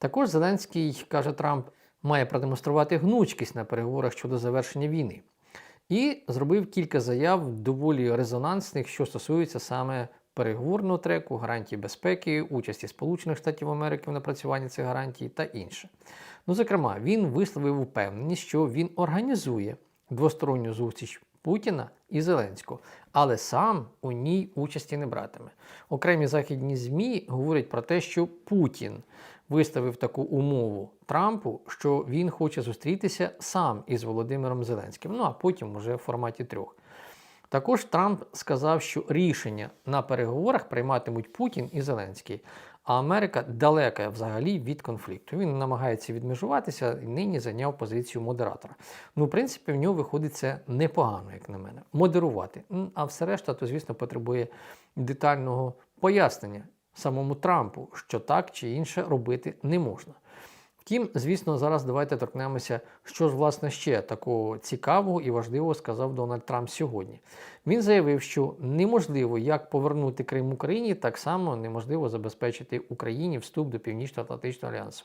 Також Зеленський, каже Трамп, має продемонструвати гнучкість на переговорах щодо завершення війни. І зробив кілька заяв доволі резонансних, що стосуються саме переговорного треку, гарантій безпеки, участі Сполучених Штатів Америки в напрацюванні цих гарантій та інше. Ну, зокрема, він висловив упевненість, що він організує двосторонню зустріч Путіна і Зеленського, але сам у ній участі не братиме. Окремі західні ЗМІ говорять про те, що Путін виставив таку умову Трампу, що він хоче зустрітися сам із Володимиром Зеленським. Ну а потім уже в форматі трьох. Також Трамп сказав, що рішення на переговорах прийматимуть Путін і Зеленський. А Америка далека взагалі від конфлікту. Він намагається відмежуватися і нині зайняв позицію модератора. Ну, в принципі, в нього виходить це непогано, як на мене. Модерувати. А все решта, то, звісно, потребує детального пояснення самому Трампу, що так чи інше робити не можна. Втім, звісно, зараз давайте торкнемося, що ж власне ще такого цікавого і важливого сказав Дональд Трамп сьогодні. Він заявив, що неможливо як повернути Крим Україні, так само неможливо забезпечити Україні вступ до Північно-Атлантичного альянсу.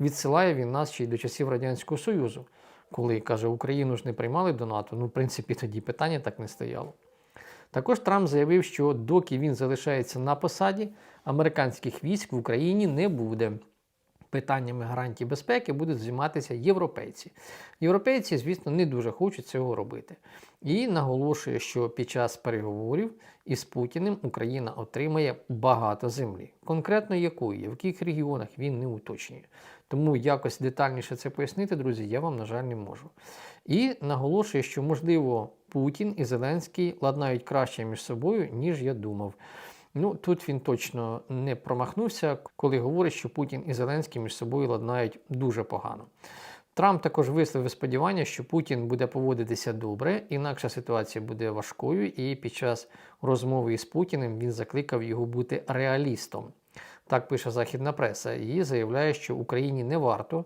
Відсилає він нас ще й до часів Радянського Союзу, коли каже, Україну ж не приймали до НАТО. Ну, в принципі, тоді питання так не стояло. Також Трамп заявив, що доки він залишається на посаді, американських військ в Україні не буде. Питаннями гарантій безпеки будуть займатися європейці. Європейці, звісно, не дуже хочуть цього робити. І наголошує, що під час переговорів із Путіним Україна отримає багато землі. Конкретно якої, в яких регіонах він не уточнює. Тому якось детальніше це пояснити, друзі, я вам, на жаль, не можу. І наголошує, що, можливо, Путін і Зеленський ладнають краще між собою, ніж я думав. Ну, тут він точно не промахнувся, коли говорить, що Путін і Зеленський між собою ладнають дуже погано. Трамп також висловив сподівання, що Путін буде поводитися добре, інакша ситуація буде важкою, і під час розмови із Путіним він закликав його бути реалістом. Так пише західна преса, і заявляє, що Україні не варто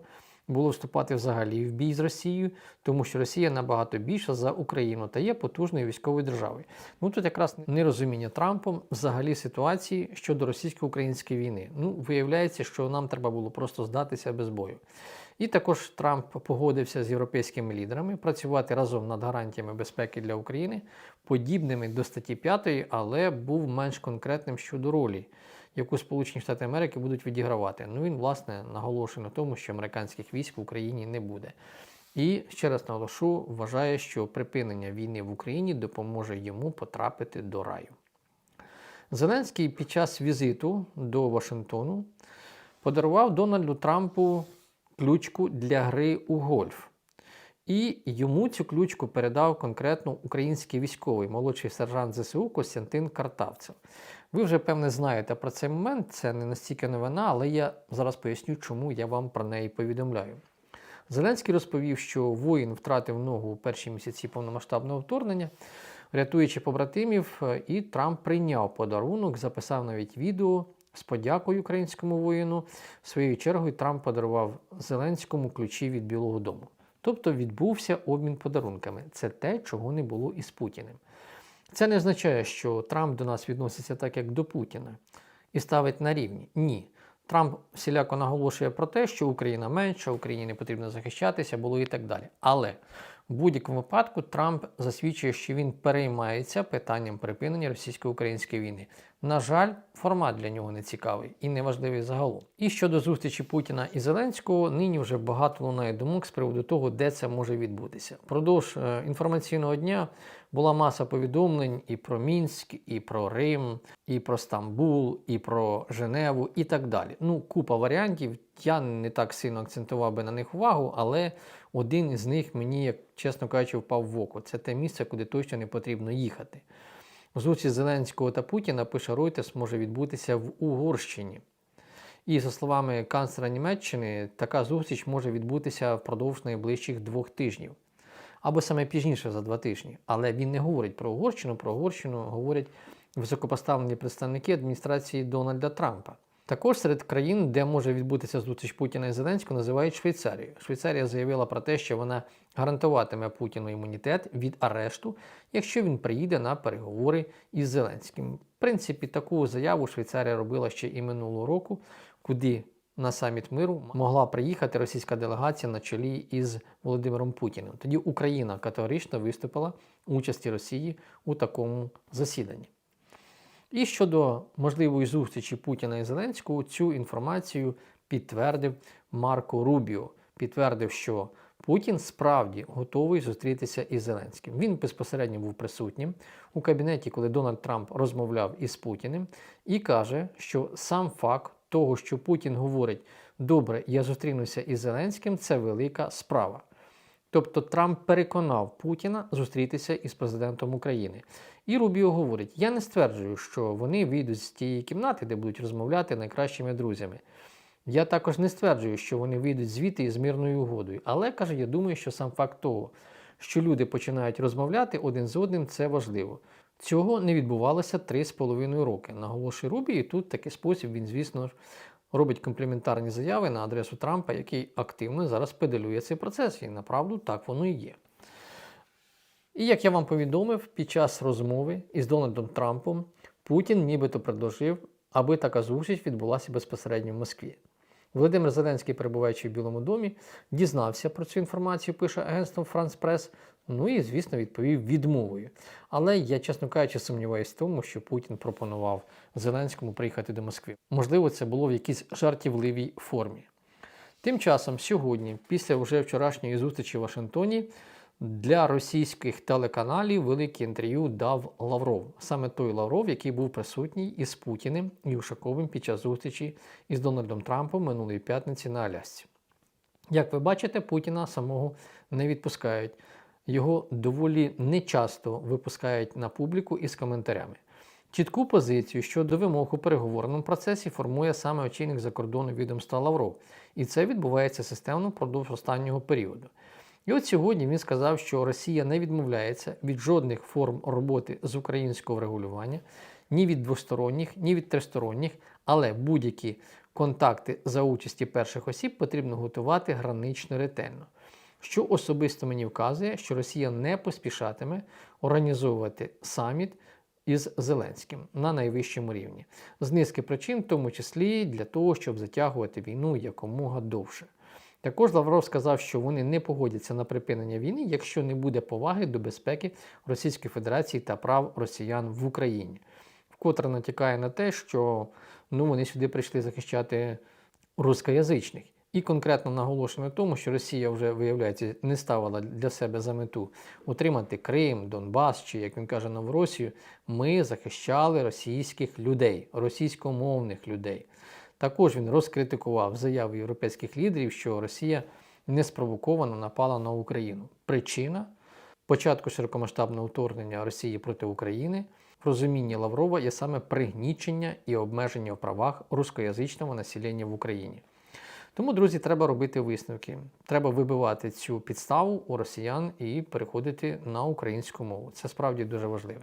було вступати взагалі в бій з Росією, тому що Росія набагато більша за Україну та є потужною військовою державою. Ну тут якраз нерозуміння Трампом взагалі ситуації щодо російсько-української війни. Ну, виявляється, що нам треба було просто здатися без бою. І також Трамп погодився з європейськими лідерами працювати разом над гарантіями безпеки для України, подібними до статті 5, але був менш конкретним щодо ролі, яку Сполучені Штати Америки будуть відігравати. Ну він, власне, наголошує на тому, що американських військ в Україні не буде. І ще раз наголошу, вважає, що припинення війни в Україні допоможе йому потрапити до раю. Зеленський під час візиту до Вашингтону подарував Дональду Трампу ключку для гри у гольф. І йому цю ключку передав конкретно український військовий, молодший сержант ЗСУ Костянтин Картавцев. Ви вже, певне, знаєте про цей момент, це не настільки новина, але я зараз поясню, чому я вам про неї повідомляю. Зеленський розповів, що воїн втратив ногу у перші місяці повномасштабного вторгнення, рятуючи побратимів, і Трамп прийняв подарунок, записав навіть відео з подякою українському воїну. Своєю чергою Трамп подарував Зеленському ключі від Білого Дому. Тобто відбувся обмін подарунками. Це те, чого не було із Путіним. Це не означає, що Трамп до нас відноситься так, як до Путіна, і ставить на рівні. Ні. Трамп всіляко наголошує про те, що Україна менша, Україні не потрібно захищатися, було і так далі. Але в будь-якому випадку Трамп засвідчує, що він переймається питанням припинення російсько-української війни. На жаль, формат для нього не цікавий і неважливий загалом. І щодо зустрічі Путіна і Зеленського, нині вже багато лунає думок з приводу того, де це може відбутися. Продовж е, інформаційного дня була маса повідомлень і про Мінськ, і про Рим, і про Стамбул, і про Женеву, і так далі. Ну, купа варіантів. Я не так сильно акцентував би на них увагу, але один із них мені, як чесно кажучи, впав в око. Це те місце, куди точно не потрібно їхати. Зустріч Зеленського та Путіна, пише Reuters, може відбутися в Угорщині. І, за словами канцлера Німеччини, така зустріч може відбутися впродовж найближчих двох тижнів. Або саме пізніше за два тижні. Але він не говорить про Угорщину, про Угорщину говорять високопоставлені представники адміністрації Дональда Трампа. Також серед країн, де може відбутися зустріч Путіна і Зеленського, називають Швейцарію. Швейцарія заявила про те, що вона гарантуватиме Путіну імунітет від арешту, якщо він приїде на переговори із Зеленським. В принципі, таку заяву Швейцарія робила ще і минулого року, куди на саміт миру могла приїхати російська делегація на чолі із Володимиром Путіним. Тоді Україна категорично виступила участі Росії у такому засіданні. І щодо можливої зустрічі Путіна і Зеленського, цю інформацію підтвердив Марко Рубіо. Підтвердив, що Путін справді готовий зустрітися із Зеленським. Він безпосередньо був присутнім у кабінеті, коли Дональд Трамп розмовляв із Путіним, і каже, що сам факт того, що Путін говорить: добре, я зустрінуся із Зеленським, це велика справа. Тобто Трамп переконав Путіна зустрітися із президентом України. І Рубіо говорить: я не стверджую, що вони вийдуть з тієї кімнати, де будуть розмовляти найкращими друзями. Я також не стверджую, що вони вийдуть звідти із мирною угодою. Але каже, я думаю, що сам факт того, що люди починають розмовляти один з одним, це важливо. Цього не відбувалося 3,5 роки. Наголошує Рубі, і тут такий спосіб він, звісно ж, робить компліментарні заяви на адресу Трампа, який активно зараз педалює цей процес. І направду так воно і є. І як я вам повідомив, під час розмови із Дональдом Трампом Путін нібито предложив, аби така зустріч відбулася безпосередньо в Москві. Володимир Зеленський, перебуваючи в Білому домі, дізнався про цю інформацію, пише агентство France Press, ну і, звісно, відповів відмовою. Але я, чесно кажучи, сумніваюся в тому, що Путін пропонував Зеленському приїхати до Москви. Можливо, це було в якійсь жартівливій формі. Тим часом, сьогодні, після вже вчорашньої зустрічі в Вашингтоні, для російських телеканалів велике інтерв'ю дав Лавров. Саме той Лавров, який був присутній із Путіним і Ушаковим під час зустрічі із Дональдом Трампом минулої п'ятниці на Алясці. Як ви бачите, Путіна самого не відпускають. Його доволі нечасто випускають на публіку із коментарями. Чітку позицію щодо вимог у переговорному процесі формує саме очільник закордонного відомства Лавров, і це відбувається системно впродовж останнього періоду. І от сьогодні він сказав, що Росія не відмовляється від жодних форм роботи з українського врегулювання, ні від двосторонніх, ні від тристоронніх, але будь-які контакти за участі перших осіб потрібно готувати гранично ретельно. Що особисто мені вказує, що Росія не поспішатиме організовувати саміт із Зеленським на найвищому рівні, з низки причин, в тому числі для того, щоб затягувати війну якомога довше. Також Лавров сказав, що вони не погодяться на припинення війни, якщо не буде поваги до безпеки Російської Федерації та прав росіян в Україні, вкотре натякає на те, що ну, вони сюди прийшли захищати рускоязичних. І конкретно наголошено на тому, що Росія вже, виявляється, не ставила для себе за мету утримати Крим, Донбас чи, як він каже, Новоросію. Ми захищали російських людей, російськомовних людей. Також він розкритикував заяви європейських лідерів, що Росія неспровоковано напала на Україну. Причина початку широкомасштабного вторгнення Росії проти України в розумінні Лаврова є саме пригнічення і обмеження в правах рускоязичного населення в Україні. Тому, друзі, треба робити висновки. Треба вибивати цю підставу у росіян і переходити на українську мову. Це справді дуже важливо.